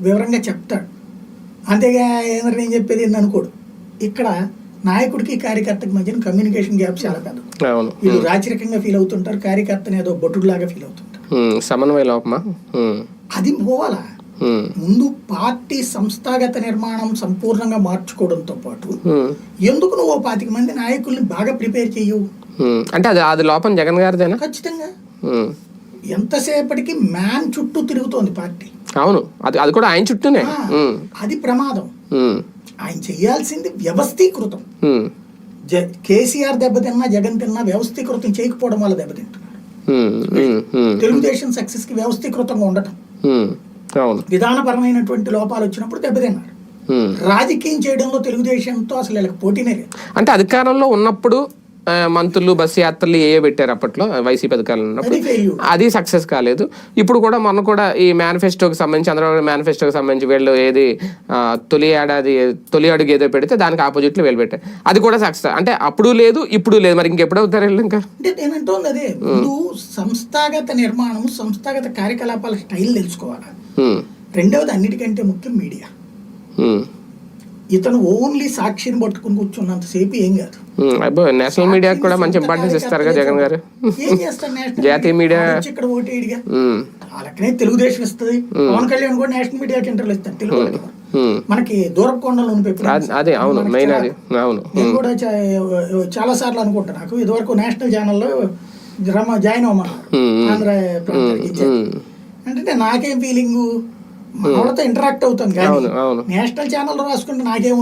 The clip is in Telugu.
వివరంగా చెప్తాడు. అంతేగా ఏంటంటే నేను చెప్పేది ఏంది అనుకోడు. ఇక్కడ నాయకుడికి కార్యకర్తకి మధ్యన కమ్యూనికేషన్ గ్యాప్ చాలా పెద్ద వీళ్ళు రాచరికంగా ఫీల్ అవుతుంటారు కార్యకర్తని ఏదో బొట్టులాగా ఫీల్ అవుతుంటారు. సమన్వయ లోపమా? అది పోవాలా? ముందు పార్టీ సంస్థాగత నిర్మాణం సంపూర్ణంగా మార్చుకోవడంతో పాటు ఎందుకు నువ్వు పాతిక మంది నాయకుల్ని బాగా ప్రిపేర్ చేయవు. అంటే అది అది లోపం జగన్ గారిదేనా? ఖచ్చితంగా. ఎంతసేపటికి మ్యాన్ చుట్టూ తిరుగుతోంది పార్టీ. అవును. అది అది కూడా ఆయన చుట్టూనే. అది ప్రమాదం. ఆయన చేయాల్సింది వ్యవస్థీకృతం. కేసీఆర్ దెబ్బతిన్నా జగన్ తిన్నా వ్యవస్థీకృతం చేయకపోవడం వల్ల దెబ్బతింటున్నారు తెలుగుదేశం సక్సెస్కి వ్యవస్థీకృతంగా ఉండటం. విధానపరమైనటువంటి లోపాలు వచ్చినప్పుడు దెబ్బతిన్నారు. రాజకీయం చేయడంలో తెలుగుదేశంతో అసలు వీళ్ళకి పోటీనే లేదు. అంటే అధికారంలో ఉన్నప్పుడు మంత్రులు బస్సు యాత్రలు ఏ పెట్టారు అప్పట్లో వైసీపీ అధికారంలో ఉన్నప్పుడు? అది సక్సెస్ కాలేదు. ఇప్పుడు కూడా మొన్న కూడా ఈ మేనిఫెస్టోకి సంబంధించి చంద్రబాబు మేనిఫెస్టోకి సంబంధించి వీళ్ళు ఏది తొలి ఏడాది తొలి అడుగు ఏదో పెడితే దానికి ఆపోజిట్లో వీళ్ళు పెట్టారు అది కూడా సక్సెస్ అంటే అప్పుడు లేదు ఇప్పుడు లేదు. మరి ఇంకెప్పుడు అవుతారు వీళ్ళు ఇంకా? అంటే నేనంటోంది అదే ముందు సంస్థాగత నిర్మాణం సంస్థాగత కార్యకలాపాల స్టైల్ తెలుసుకోవాలి? రెండవది అన్నిటికంటే ముఖ్యం మీడియా. ఇతను ఓన్లీ సాక్షిని పట్టుకుని కూర్చున్నంతసేపు ఏం కాదు. అబ్బో నేషనల్ మీడియాకి కూడా మంచి ఇంపార్టెన్స్ ఇస్తారుగా జగన్ గారు. ఏం నేషనల్ జాతీయ మీడియా- ఇక్కడ ఓటేడిగా లెక్కనే తెలుగుదేశం ఇస్తుంది. పవన్ కళ్యాణ్ కూడా నేషనల్ మీడియాకి ఇంటర్వ్యూ ఇస్తాడు తెలుగు. మనకి దూరపు కొండలు ఉంది ఇప్పుడు. అది- అవును మెయిన్ చాలా- అది. అవును. నేను కూడా చాలా సార్లు అనుకుంటా నాకు. ఇదివరకు నేషనల్ ఛానల్లో రమ జాయిన్ అవ్వమన్నారు. ఆంధ్ర. అంటే నాకేం ఫీలింగ్ మనతో ఇంటరాక్ట్ అవుతాం కానీ నేషనల్ ఛానల్ రాసుకుంటే నాకేం